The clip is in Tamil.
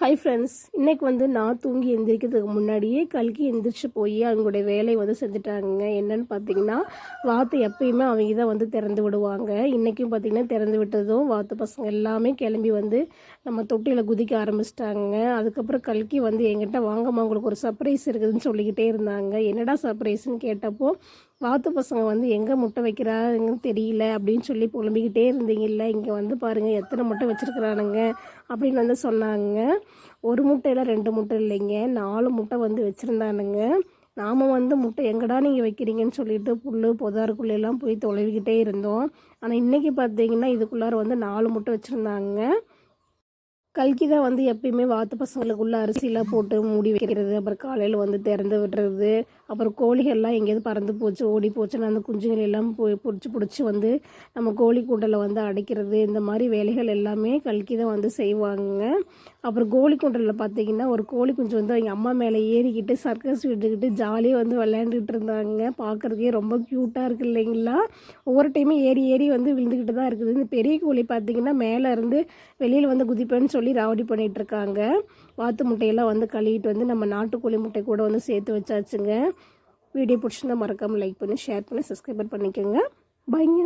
ஹாய் ஃப்ரெண்ட்ஸ் இன்றைக்கி வந்து நான் தூங்கி எந்திரிக்கிறதுக்கு முன்னாடியே கல்கி எந்திரிச்சு போய் அவங்களுடைய வேலையை வந்து செஞ்சுட்டாங்க என்னன்னு பார்த்தீங்கன்னா வாத்து எப்பயுமே அவங்க தான் வந்து திறந்து விடுவாங்க. இன்றைக்கும் பார்த்தீங்கன்னா திறந்து விட்டதும் வாத்து பசங்க எல்லாமே கிளம்பி வந்து நம்ம தொட்டியில் குதிக்க ஆரம்பிச்சிட்டாங்க. அதுக்கப்புறம் கல்கி வந்து எங்கிட்ட வாங்கம்மா உங்களுக்கு ஒரு சர்ப்ரைஸ் இருக்குதுன்னு சொல்லிக்கிட்டே இருந்தாங்க. என்னடா சர்ப்ரைஸ்னு கேட்டப்போ வாத்து பசங்க வந்து எங்கே முட்டை வைக்கிறாங்கன்னு தெரியல அப்படின்னு சொல்லி புலம்பிக்கிட்டே இருந்தீங்கல்ல இங்கே வந்து பாருங்கள் எத்தனை முட்டை வச்சுருக்குறானுங்க அப்படின்னு வந்து சொன்னாங்க. ஒரு முட்டையில் ரெண்டு முட்டை இல்லைங்க நாலு முட்டை வந்து வச்சுருந்தானுங்க. நாம் வந்து முட்டை எங்கடா நீங்கள் வைக்கிறீங்கன்னு சொல்லிட்டு புல் பொதாருக்குள்ளெல்லாம் போய் தொலைவிக்கிட்டே இருந்தோம். ஆனால் இன்றைக்கி பார்த்தீங்கன்னா இதுக்குள்ளார வந்து நாலு முட்டை வச்சுருந்தாங்க. கல்கி தான் வந்து எப்பயுமே வாத்து பசங்களுக்குள்ள அரிசிலாம் போட்டு மூடி வைக்கிறது அப்புறம் காலையில் வந்து திறந்து விடுறது அப்புறம் கோழிகள்லாம் எங்கேயாவது பறந்து போச்சு ஓடி போச்சுன்னா அந்த குஞ்சுகள் எல்லாம் போய் பிடிச்சி பிடிச்சி வந்து நம்ம கோழி கூண்டில் வந்து அடைக்கிறது இந்த மாதிரி வேலைகள் எல்லாமே கல்கி தான் வந்து செய்வாங்க. அப்புறம் கோழி கூண்டலில் பார்த்தீங்கன்னா ஒரு கோழி குஞ்சு வந்து அவங்க அம்மா மேலே ஏறிக்கிட்டு சர்க்கஸ் விட்டுக்கிட்டு ஜாலியாக வந்து விளையாண்டுட்டு இருந்தாங்க. பார்க்குறதுக்கே ரொம்ப க்யூட்டாக இருக்கு இல்லைங்களா? ஒவ்வொரு டைமும் ஏறி ஏறி வந்து விழுந்துக்கிட்டு தான் இருக்குது. இந்த பெரிய கோழி பார்த்தீங்கன்னா மேலே இருந்து வெளியில் வந்து குதிப்பேன்னு சொல்லி சொல்லி ராவடி பண்ணிகிட்டு இருக்காங்க வாத்து முட்டையெல்லாம் வந்து கழுவிட்டு வந்து நம்ம நாட்டுக்கோழி முட்டை கூட வந்து சேர்த்து வச்சாச்சுங்க. வீடியோ பிடிச்சிருந்தா மறக்காமல் லைக் பண்ணி ஷேர் பண்ணி சப்ஸ்கிரைபர் பண்ணிக்கோங்க. பைங்க